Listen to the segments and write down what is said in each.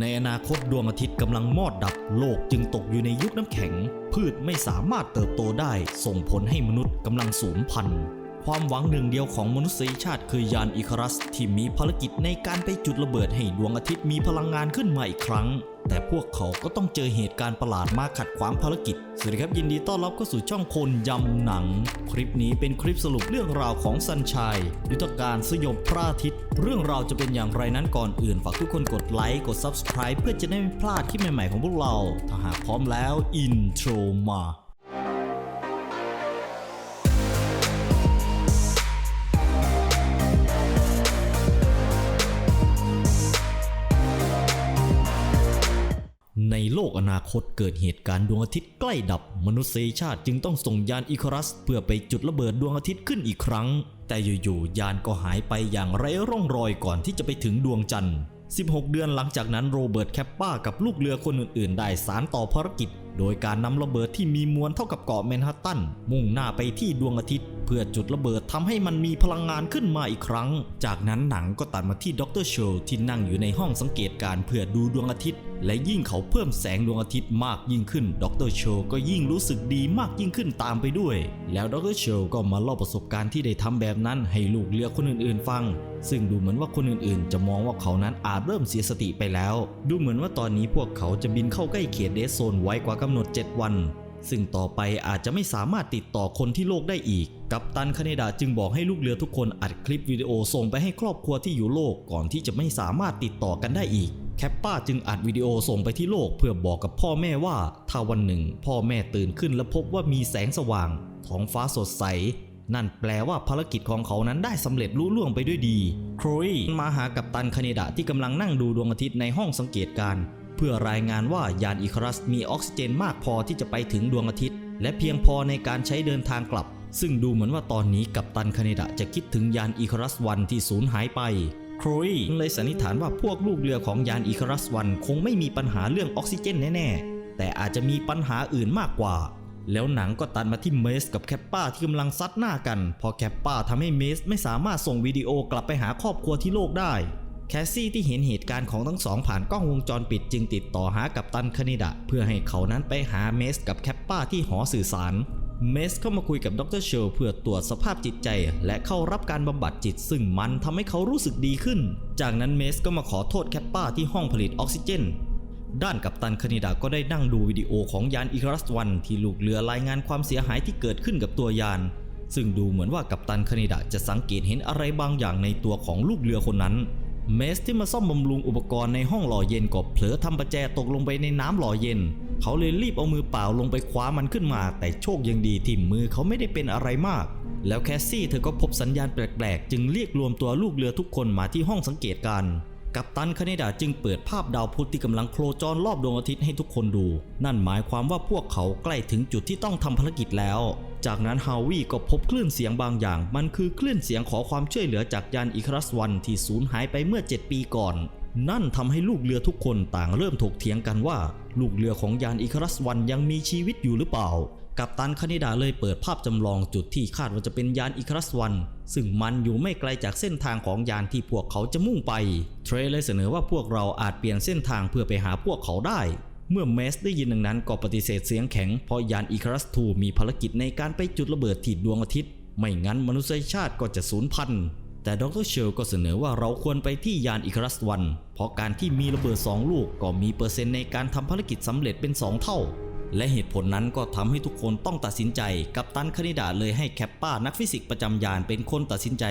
ในอนาคตดวงอาทิตย์กำลังมอดดับโลกจึงตกอยู่ในยุคน้ำแข็ง พืชไม่สามารถเติบโตได้ ส่งผลให้มนุษย์กำลังสูญพันธุ์ความหวังหนึ่งเดียวของมนุษยชาติคือยานอิคารัสที่มีภารกิจในการไปจุดระเบิดให้ดวงอาทิตย์มีพลังงานขึ้นมาอีกครั้ง แต่พวกเขาก็ต้องเจอเหตุการณ์ประหลาดมาขัดขวางภารกิจ สวัสดีครับยินดีต้อนรับเข้าสู่ช่องคนยำหนัง คลิปนี้เป็นคลิปสรุปเรื่องราวของสันชัย ยุทธการสยบพระอาทิตย์ เรื่องราวจะเป็นอย่างไรนั้นก่อนอื่น ฝากทุกคนกดไลค์กด Subscribe เพื่อจะได้ไม่พลาดคลิปใหม่ๆของพวกเรา ถ้าหากพร้อมแล้วอินโทรมา กอนาคตเกิดเหตุการณ์ดวงอาทิตย์ใกล้ดับ มนุษยชาติจึงต้องส่งยานอิครัส เพื่อไปจุดระเบิดดวงอาทิตย์ขึ้นอีกครั้ง แต่อยู่ๆยานก็หายไปอย่างไร้ร่องรอยก่อนที่จะไปถึงดวงจันทร์ 16 เดือนหลังจากนั้นโรเบิร์ตแคปป้ากับลูกเรือคนอื่นๆ ได้สารต่อภารกิจ โดยการนำระเบิดที่มีมวลเท่ากับเกาะแมนฮัตตันมุ่งหน้าไปที่ดวงอาทิตย์ เพื่อจุดระเบิดทำให้มันมีพลังงานขึ้นมาอีกครั้ง จากนั้นหนังก็ตัดมาที่ดรโชว์ที่นั่งอยู่ในห้องสังเกตการณ์เพื่อดูดวงอาทิตย์ และยิ่งเขาเพิ่มแสงดวงอาทิตย์มากยิ่งขึ้น ดรโชว์ก็ยิ่งรู้สึกดีมากยิ่งขึ้นตามไปด้วย แล้วดรโชว์ก็มาเล่าประสบการณ์ที่ได้ทำแบบนั้นให้ลูกเรือคนอื่นๆ ฟัง ซึ่งดูเหมือนว่าคนอื่นๆ จะมองว่าเขานั้นอาจเริ่มเสียสติไปแล้ว ดูเหมือนว่าตอนนี้พวกเขาจะบินเข้าใกล้เขตเดซโซนไว้กว่ากำหนด 7 วัน ซึ่งต่อไปอาจจะไม่สามารถติดต่อคนที่โลกได้อีก กัปตันคาเนดาจึงบอกให้ลูกเรือทุกคนอัดคลิปวิดีโอส่งไปให้ครอบครัวที่อยู่โลกก่อนที่จะไม่สามารถติดต่อกันได้อีก แคปป้าจึงอัดวิดีโอส่งไปที่โลกเพื่อบอกกับพ่อแม่ว่า ถ้าวันหนึ่ง พ่อแม่ตื่นขึ้นและพบว่ามีแสงสว่างท้องฟ้าสดใส นั่นแปลว่าภารกิจของเขานั้นได้สำเร็จลุล่วงไปด้วยดีโครยมาหากัปตันคาเนดาที่กำลังนั่งดูดวงอาทิตย์ในห้องสังเกตการ์เพื่อรายงานว่ายานอิครัสมีออกซิเจนมากพอที่จะไปถึงดวงอาทิตย์ และเพียงพอในการใช้เดินทางกลับ ซึ่งดูเหมือนว่าตอนนี้กัปตันคาเนดาจะคิดถึงยานอิคารัสวันที่สูญหายไปโครยเลยสันนิษฐานว่าพวกลูกเรือของยานอิคารัสวันคงไม่มีปัญหาเรื่องออกซิเจนแน่ๆ แต่อาจจะมีปัญหาอื่นมากกว่า แล้วหนังก็ตัดมาที่เมสกับแคปป้าที่กำลังซัดหน้ากัน พอแคปป้าทำให้เมสไม่สามารถส่งวิดีโอกลับไปหาครอบครัวที่โลกได้ แคสซี่ที่เห็นเหตุการณ์ของทั้งสองผ่านกล้องวงจรปิดจึงติดต่อหากับตันคานิดะเพื่อให้เขานั้นไปหาเมสกับแคปป้าที่หอสื่อสาร เมสเข้ามาคุยกับดรเชลเพื่อตรวจสภาพจิตใจ และเข้ารับการบำบัดจิต ซึ่งมันทำให้เขารู้สึกดีขึ้น จากนั้นเมสก็มาขอโทษแคปป้าที่ห้องผลิตออกซิเจน ด้านกัปตันคานิดาก็ได้นั่งดูวิดีโอของยานอิคารัสวันที่ลูกเรือรายงานความเสียหายที่เกิดขึ้นกับตัวยาน ซึ่งดูเหมือนว่ากัปตันคานิดาจะสังเกตเห็นอะไรบางอย่างในตัวของลูกเรือคนนั้นเมสที่มาซ่อมบำรุงอุปกรณ์ในห้องหล่อเย็นก็เผลอทำประแจตกลงไปในน้ำหล่อเย็น เขาเลยรีบเอามือเปล่าลงไปคว้ามันขึ้นมา แต่โชคยังดีที่มือเขาไม่ได้เป็นอะไรมาก แล้วแคสซี่เธอก็พบสัญญาณแปลกๆ จึงเรียกรวมตัวลูกเรือทุกคนมาที่ห้องสังเกตการกัปตันคเนดาจึงเปิดภาพดาวพุธที่กำลังโครจรรอบดวงอาทิตย์ให้ทุกคนดู นั่นหมายความว่าพวกเขาใกล้ถึงจุดที่ต้องทำภารกิจแล้ว จากนั้นฮาวีก็พบคลื่นเสียงบางอย่าง มันคือคลื่นเสียงขอความช่วยเหลือจากยานอิคารัสวันที่สูญหายไปเมื่อ 7 ปีก่อน นั่นทำให้ลูกเรือทุกคนต่างเริ่มถกเถียงกันว่า ลูกเรือของยานอิคารัสวันยังมีชีวิตอยู่หรือเปล่า กัปตันคานิดาเลยเปิดภาพจำลองจุดที่คาดว่าจะเป็นยานอิคารัสวันซึ่งมันอยู่ไม่ไกลจากเส้นทางของยานที่พวกเขาจะมุ่งไป เทรเลยเสนอว่าพวกเราอาจเปลี่ยนเส้นทางเพื่อไปหาพวกเขาได้เมื่อเมสได้ยินดังนั้นก็ปฏิเสธเสียงแข็งเพราะยานอิคารัส2มีภารกิจในการไปจุดระเบิดที่ดวงอาทิตย์ ไม่งั้นมนุษยชาติก็จะสูญพันธุ์ แต่ดรเชลก็เสนอว่าเราควรไปที่ยานอิคารัสวัน เพราะการที่มีระเบิด 2 ลูกก็มีเปอร์เซ็นต์ในการทำภารกิจสำเร็จเป็น 2 เท่า และเหตุผลนั้นก็ทำให้ทุกคนต้องตัดสินใจ กับตันคณิดาเลยให้แคปป้านักฟิสิกส์ประจำยานเป็นคนตัดสินใจ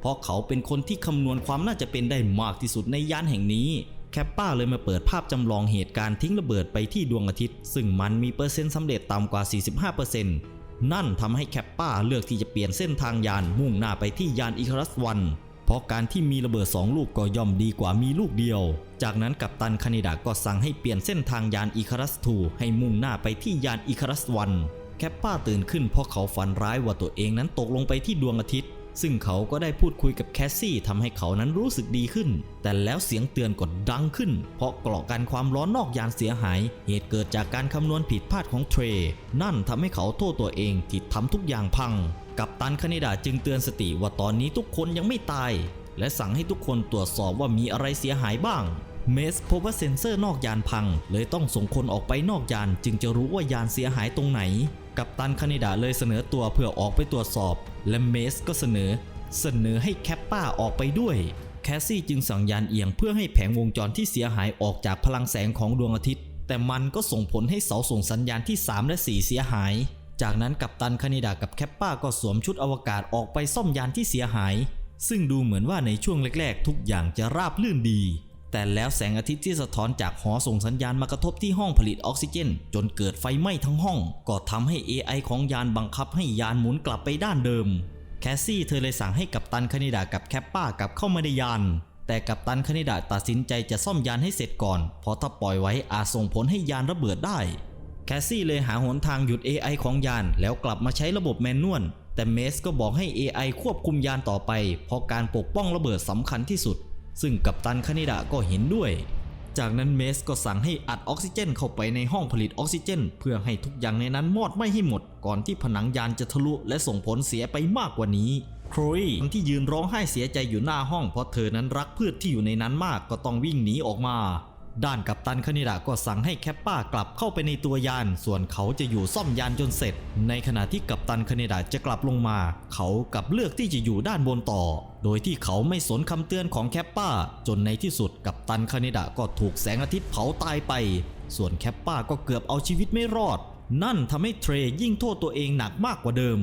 เพราะเขาเป็นคนที่คำนวณความน่าจะเป็นได้มากที่สุดในยานแห่งนี้แคปป้าเลยมาเปิดภาพจำลองเหตุการณ์ทิ้งระเบิดไปที่ดวงอาทิตย์ ซึ่งมันมีเปอร์เซ็นต์สำเร็จต่ำกว่า 45% นั่นทำให้แคปป้าเลือกที่จะเปลี่ยนเส้นทางยานมุ่งหน้าไปที่ยานอิคารัสวันเพราะการที่มีระเบิด2ลูกก็ย่อมดีกว่ามีลูกเดียว จากนั้นกัปตันคานิดาก็สั่งให้เปลี่ยนเส้นทางยานอิคารัสทูให้มุ่งหน้าไปที่ยานอิคารัสวันแคปป้าตื่นขึ้นเพราะเขาฝันร้ายว่าตัวเองนั้นตกลงไปที่ดวงอาทิตย์ ซึ่งเขาก็ได้พูดคุยกับแคสซี่ทำให้เขานั้นรู้สึกดีขึ้น แต่แล้วเสียงเตือนก็ดังขึ้น เพราะเกราะกันความร้อนนอกยานเสียหาย เหตุเกิดจากการคำนวณผิดพลาดของเทร นั่นทำให้เขาโทษตัวเองที่ทำทุกอย่างพัง กัปตันคานิดาจึงเตือนสติว่าตอนนี้ทุกคนยังไม่ตาย และสั่งให้ทุกคนตรวจสอบว่ามีอะไรเสียหายบ้าง เมสพบว่าเซ็นเซอร์นอกยานพัง เลยต้องส่งคนออกไปนอกยาน จึงจะรู้ว่ายานเสียหายตรงไหน กัปตันคานิดาเลยเสนอตัวเพื่อออกไปตรวจสอบ และเมสก็เสนอ เสนอให้แคปป้าออกไปด้วย แคสซี่จึงสั่งยานเอียงเพื่อให้แผงวงจรที่เสียหายออกจากพลังแสงของดวงอาทิตย์ แต่มันก็ส่งผลให้เสาส่งสัญญาณที่ 3 และ 4 เสียหาย จากนั้นกัปตันคานิดากับแคปป้าก็สวมชุดอวกาศออกไปซ่อมยานที่เสียหาย ซึ่งดูเหมือนว่าในช่วงแรกๆ ทุกอย่างจะราบลื่นดี แต่แล้วแสงอาทิตย์ที่สะท้อนจากหอส่งสัญญาณมากระทบที่ห้องผลิตออกซิเจน จนเกิดไฟไหม้ทั้งห้อง ก็ทำให้ AI ของยานบังคับให้ยานหมุนกลับไปด้านเดิม แคสซี่เธอเลยสั่งให้กัปตันคานิดากับแคปป้ากลับเข้ามาในยาน แต่กัปตันคานิดาตัดสินใจจะซ่อมยานให้เสร็จก่อน เพราะถ้าปล่อยไว้อาจส่งผลให้ยานระเบิดได้ แคสซี่เลยหาหนทางหยุด AI ของยานแล้วกลับมาใช้ระบบแมนนวลแต่เมสก็บอกให้ AI ควบคุมยานต่อไป เพราะการปกป้องระเบิดสำคัญที่สุด ซึ่งกัปตันคานิดาก็เห็นด้วย จากนั้นเมสก็สั่งให้อัดออกซิเจนเข้าไปในห้องผลิตออกซิเจน เพื่อให้ทุกอย่างในนั้นมอดไหม้ให้หมด ก่อนที่ผนังยานจะทะลุและส่งผลเสียไปมากกว่านี้โครยที่ยืนร้องไห้เสียใจอยู่หน้าห้องเพราะเธอนั้นรักพืชที่อยู่ในนั้นมากก็ต้องวิ่งหนีออกมา ด้านกัปตันคานิดาก็สั่งให้แคปป้ากลับเข้าไปในตัวยาน ส่วนเขาจะอยู่ซ่อมยานจนเสร็จ ในขณะที่กัปตันคานิดาจะกลับลงมา เขากลับเลือกที่จะอยู่ด้านบนต่อ โดยที่เขาไม่สนคำเตือนของแคปป้า จนในที่สุดกัปตันคานิดาก็ถูกแสงอาทิตย์เผาตายไป ส่วนแคปป้าก็เกือบเอาชีวิตไม่รอด นั่นทำให้เทรยิ่งโทษตัวเองหนักมากกว่าเดิม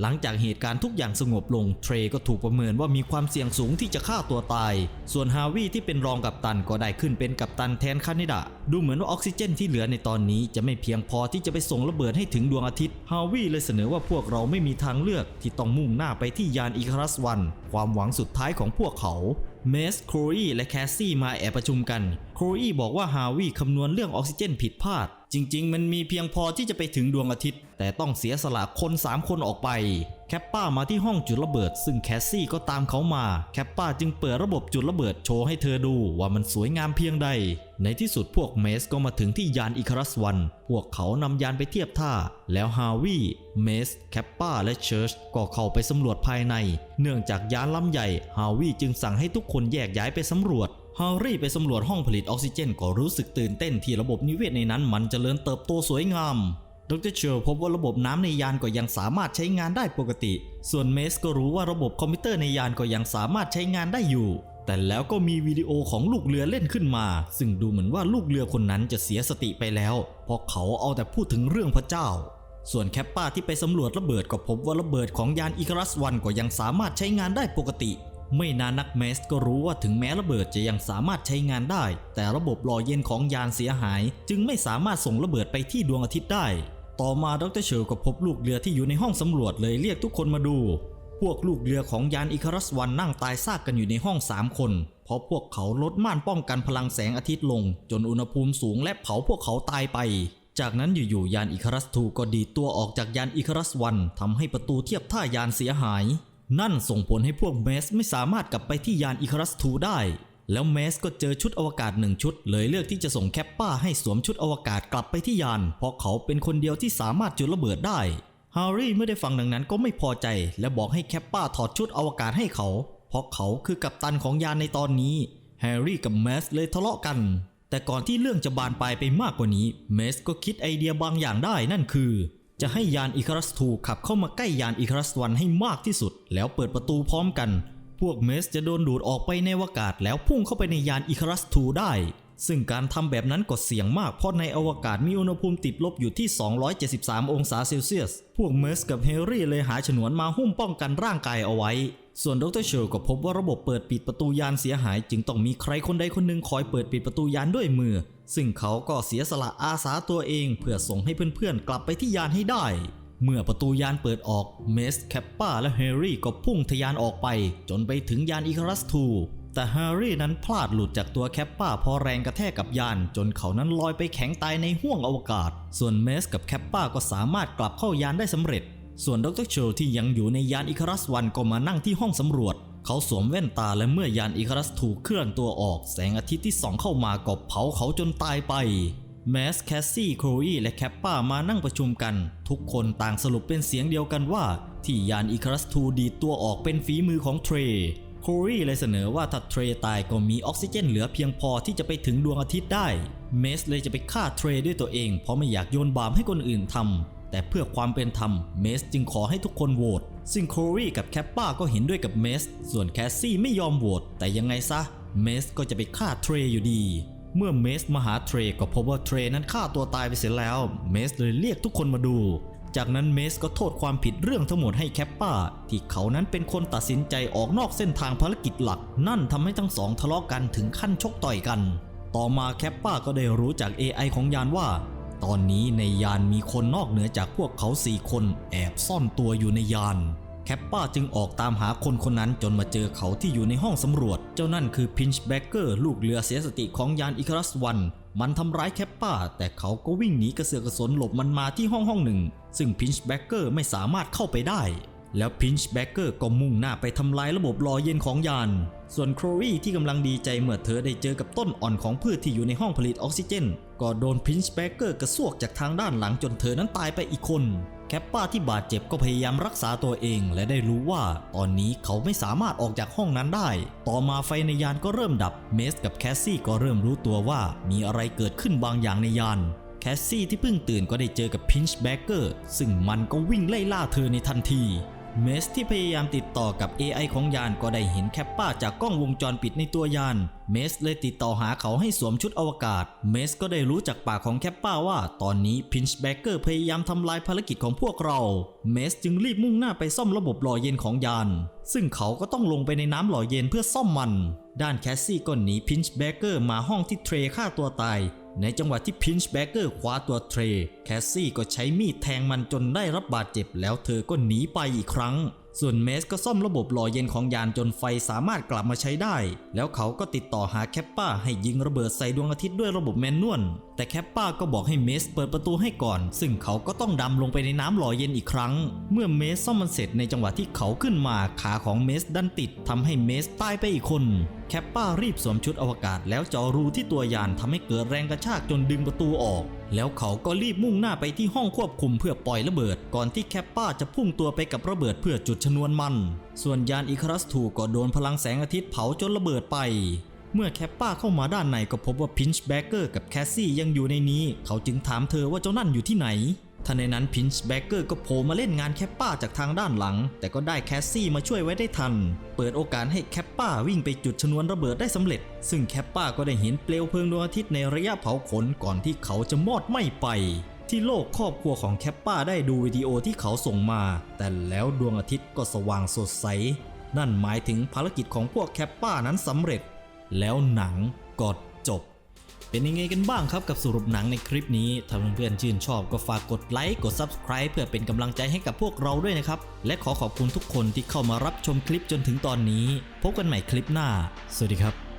หลังจากเหตุการณ์ทุกอย่างสงบลงเทรก็ถูกประเมินว่ามีความเสี่ยงสูงที่จะฆ่าตัวตาย ส่วนฮาวิที่เป็นรองกัปตันก็ได้ขึ้นเป็นกัปตันแทนคานิดะ ดูเหมือนว่าออกซิเจนที่เหลือในตอนนี้จะไม่เพียงพอที่จะไปส่งระเบิดให้ถึงดวงอาทิตย์ ฮาวิเลยเสนอว่าพวกเราไม่มีทางเลือกที่ต้องมุ่งหน้าไปที่ยานอีคารัสวันความหวังสุดท้ายของพวกเขาเมสโครอีและแคสซี่มาแอบประชุมกัน โครอีบอกว่าฮาวิคำนวณเรื่องออกซิเจนผิดพลาด จริงๆ มันมีเพียงพอที่จะไปถึงดวงอาทิตย์ แต่ต้องเสียสละคน 3 คนออกไป แคปป้ามาที่ห้องจุดระเบิด ซึ่งแคสซี่ก็ตามเขามา แคปป้าจึงเปิดระบบจุดระเบิดโชว์ให้เธอดูว่ามันสวยงามเพียงใด ในที่สุดพวกเมสก็มาถึงที่ยานอิคารัสวัน พวกเขานำยานไปเทียบท่า แล้วฮาวิเมส แคปป้า และเชิร์ชก็เข้าไปสำรวจภายใน เนื่องจากยานลำใหญ่ ฮาวิจึงสั่งให้ทุกคนแยกย้ายไปสำรวจ ฮาร์รี่ไปสำรวจห้องผลิตออกซิเจนก็รู้สึกตื่นเต้นที่ระบบนิเวศในนั้นมันจเจริญเติบโตสวยงามดรเชลพบว่าระบบน้ำในยานก็ยังสามารถใช้งานได้ปกติ ส่วนเมสก็รู้ว่าระบบคอมพิวเตอร์ในยานก็ยังสามารถใช้งานได้อยู่ แต่แล้วก็มีวิดีโอของลูกเรือเล่นขึ้นมา ซึ่งดูเหมือนว่าลูกเรือคนนั้นจะเสียสติไปแล้ว เพราะเขาเอาแต่พูดถึงเรื่องพระเจ้า ส่วนแคปป้าที่ไปสำรวจระเบิดก็พบว่าระเบิดของยานอิคารัสวันก็ยังสามารถใช้งานได้ปกติ ไม่นานนักเมสก็รู้ว่าถึงแม้ระเบิดจะยังสามารถใช้งานได้ แต่ระบบหล่อเย็นของยานเสียหาย จึงไม่สามารถส่งระเบิดไปที่ดวงอาทิตย์ได้ ต่อมาดรเชลก็พบลูกเรือที่อยู่ในห้องสำรวจเลยเรียกทุกคนมาดู พวกลูกเรือของยานอิคารัสวันนั่งตายซากกันอยู่ในห้อง 3 คน เพราะพวกเขาลดม่านป้องกันพลังแสงอาทิตย์ลง จนอุณหภูมิสูงและเผาพวกเขาตายไปจากนั้นอยู่ๆยานอิคารัสทูก็ดีตัวออกจากยานอิคารัสวันทำให้ประตูเทียบท่ายานเสียหาย นั่นส่งผลให้พวกเมสไม่สามารถกลับไปที่ยานอิคารัสทูได้ แล้วเมสก็เจอชุดอวกาศหนึ่งชุด เลยเลือกที่จะส่งแคปป้าให้สวมชุดอวกาศกลับไปที่ยาน เพราะเขาเป็นคนเดียวที่สามารถจุดระเบิดได้ฮาร์รี่เมื่อได้ฟังดังนั้นก็ไม่พอใจ และบอกให้แคปป้าถอดชุดอวกาศให้เขา เพราะเขาคือกัปตันของยานในตอนนี้แฮร์รี่กับเมสเลยทะเลาะกัน แต่ก่อนที่เรื่องจะบานปลายไปมากกว่านี้เมสก็คิดไอเดียบางอย่างได้นั่นคือ จะให้ยานอิคารัสทูขับเข้ามาใกล้ยานอิคารัสวันให้มากที่สุด แล้วเปิดประตูพร้อมกัน พวกเมสจะโดนดูดออกไปในอวกาศ แล้วพุ่งเข้าไปในยานอิคารัสทูได้ ซึ่งการทำแบบนั้นก็เสี่ยงมากเพราะในอวกาศมีอุณหภูมิติดลบอยู่ที่ 273 องศาเซลเซียส พวกเมสกับเฮร์รี่เลยหาฉนวนมาหุ้มป้องกันร่างกายเอาไว้ ส่วนดรเชลก็พบว่าระบบเปิดปิดประตูยานเสียหาย จึงต้องมีใครคนใดคนหนึ่งคอยเปิดปิดประตูยานด้วยมือ ซึ่งเขาก็เสียสละอาสาตัวเอง เพื่อส่งให้เพื่อนๆ กลับไปที่ยานให้ได้ เมื่อประตูยานเปิดออกเมสแคปป้าและแฮร์รี่ก็พุ่งทะยานออกไป จนไปถึงยานอิคารัสทูแต่แฮร์รี่นั้นพลาดหลุดจากตัวแคปป้าพอแรงกระแทกกับยาน จนเขานั้นลอยไปแข็งตายในห้วงอวกาศ ส่วนเมสกับแคปป้าก็สามารถกลับเข้ายานได้สำเร็จ ส่วนดรเชลที่ยังอยู่ในยานอิคารัสวันก็มานั่งที่ห้องสำรวจ เขาสวมแว่นตาและเมื่อยานอิคารัสถูกเคลื่อนตัวออก แสงอาทิตย์ที่ส่องเข้ามาก็เผาเขาจนตายไปแมสแคสซี่โครอีและแคปป้ามานั่งประชุมกัน ทุกคนต่างสรุปเป็นเสียงเดียวกันว่า ที่ยานอิคารัสทูดีตัวออกเป็นฝีมือของเทรโครรีเลยเสนอว่าถ้าเทรตายก็มีออกซิเจนเหลือเพียงพอที่จะไปถึงดวงอาทิตย์ได้ เมสเลยจะไปฆ่าเทรด้วยตัวเองเพราะไม่อยากโยนบาปให้คนอื่นทำ แต่เพื่อความเป็นธรรมเมสจึงขอให้ทุกคนโหวตซึ่งโครีกับแคปป้าก็เห็นด้วยกับเมส ส่วนแคสซี่ไม่ยอมโหวตแต่ยังไงซะเมสก็จะไปฆ่าเทรอยู่ดี เมื่อเมสมาหาเทรก็พบว่าเทรนั้นฆ่าตัวตายไปเสียแล้ว เมสเลยเรียกทุกคนมาดู จากนั้นเมสก็โทษความผิดเรื่องทั้งหมดให้แคปป้า ที่เขานั้นเป็นคนตัดสินใจออกนอกเส้นทางภารกิจหลัก นั่นทำให้ทั้งสองทะเลาะกันถึงขั้นชกต่อยกัน ต่อมาแคปป้าก็ได้รู้จาก AI ของยานว่า ตอนนี้ในยานมีคนนอกเหนือจากพวกเขาสี่คนแอบซ่อนตัวอยู่ในยาน แคปป้าจึงออกตามหาคนคนนั้นจนมาเจอเขาที่อยู่ในห้องสำรวจ เจ้านั่นคือพินช์แบกเกอร์ลูกเรือเสียสติของยานอิคารัสวันมันทำร้ายแคปป้า แต่เขาก็วิ่งหนีกระเสือกกระสนหลบมันมาที่ห้องห้องหนึ่ง ซึ่งพินช์แบกเกอร์ไม่สามารถเข้าไปได้ แล้วพินช์แบกเกอร์ก็มุ่งหน้าไปทำลายระบบหล่อเย็นของยาน ส่วนโครวีที่กำลังดีใจเมื่อเธอได้เจอกับต้นอ่อนของพืชที่อยู่ในห้องผลิตออกซิเจน ก็โดนพินช์แบกเกอร์กระซวกจากทางด้านหลังจนเธอนั้นตายไปอีกคน แคปป้าที่บาดเจ็บก็พยายามรักษาตัวเอง และได้รู้ว่า ตอนนี้เขาไม่สามารถออกจากห้องนั้นได้ ต่อมาไฟในยานก็เริ่มดับ เมสกับแคสซี่ก็เริ่มรู้ตัวว่ามีอะไรเกิดขึ้นบางอย่างในยานแคสซี่ที่เพิ่งตื่นก็ได้เจอกับพินช์แบกเกอร์ซึ่งมันก็วิ่งไล่ล่าเธอในทันที เมสที่พยายามติดต่อกับ AI ของยานก็ได้เห็นแคปป้าจากกล้องวงจรปิดในตัวยาน เมสเลยติดต่อหาเขาให้สวมชุดอวกาศ เมสก็ได้รู้จากปากของแคปป้าว่า ตอนนี้พินช์แบกเกอร์พยายามทำลายภารกิจของพวกเรา เมสจึงรีบมุ่งหน้าไปซ่อมระบบหล่อเย็นของยาน ซึ่งเขาก็ต้องลงไปในน้ำหล่อเย็นเพื่อซ่อมมัน ด้านแคสซี่ก็หนีพินช์แบกเกอร์มาห้องที่เทรฆ่าตัวตาย ในจังหวะที่พินช์แบกเกอร์คว้าตัวเทรแคสซี่ก็ใช้มีดแทงมันจนได้รับบาดเจ็บแล้วเธอก็หนีไปอีกครั้ง ส่วนเมสก็ซ่อมระบบหล่อเย็นของยานจนไฟสามารถกลับมาใช้ได้ แล้วเขาก็ติดต่อหาแคปป้าให้ยิงระเบิดใส่ดวงอาทิตย์ด้วยระบบแมนนวล แต่แคปป้าก็บอกให้เมสเปิดประตูให้ก่อน ซึ่งเขาก็ต้องดำลงไปในน้ำหล่อเย็นอีกครั้ง เมื่อเมสซ่อมมันเสร็จในจังหวะที่เขาขึ้นมาขาของเมสดันติดทำให้เมสตายไปอีกคน แคปป้ารีบสวมชุดอวกาศแล้วเจาะรูที่ตัวยานทำให้เกิดแรงกระชากจนดึงประตูออก แล้วเขาก็รีบมุ่งหน้าไปที่ห้องควบคุมเพื่อปล่อยระเบิด ก่อนที่แคปป้าจะพุ่งตัวไปกับระเบิดเพื่อจุดชนวนมัน ส่วนยานอิคารัสถูกก็โดนพลังแสงอาทิตย์เผาจนระเบิดไป เมื่อแคปป้าเข้ามาด้านในก็พบว่าพินช์แบกเกอร์กับแคสซี่ยังอยู่ในนี้ เขาจึงถามเธอว่าเจ้านั่นอยู่ที่ไหน ทันในนั้นพินช์แบกเกอร์ก็โผล่มาเล่นงานแคปป้าจากทางด้านหลัง แต่ก็ได้แคสซี่มาช่วยไว้ได้ทัน เปิดโอกาสให้แคปป้าวิ่งไปจุดชนวนระเบิดได้สำเร็จ ซึ่งแคปป้าก็ได้เห็นเปลวเพลิงดวงอาทิตย์ในระยะเผาขนก่อนที่เขาจะมอดไหม้ไป ที่โลกครอบครัวของแคปป้าได้ดูวิดีโอที่เขาส่งมา แต่แล้วดวงอาทิตย์ก็สว่างสดใส นั่นหมายถึงภารกิจของพวกแคปป้านั้นสำเร็จ แล้วหนังก็ เป็นยังไงกันบ้างครับกับสรุปหนังในคลิปนี้ ถ้าเพื่อนๆชื่นชอบก็ฝากกดไลค์กด Subscribe เพื่อเป็นกำลังใจให้กับพวกเราด้วยนะครับ และขอขอบคุณทุกคนที่เข้ามารับชมคลิปจนถึงตอนนี้ พบกันใหม่คลิปหน้า สวัสดีครับ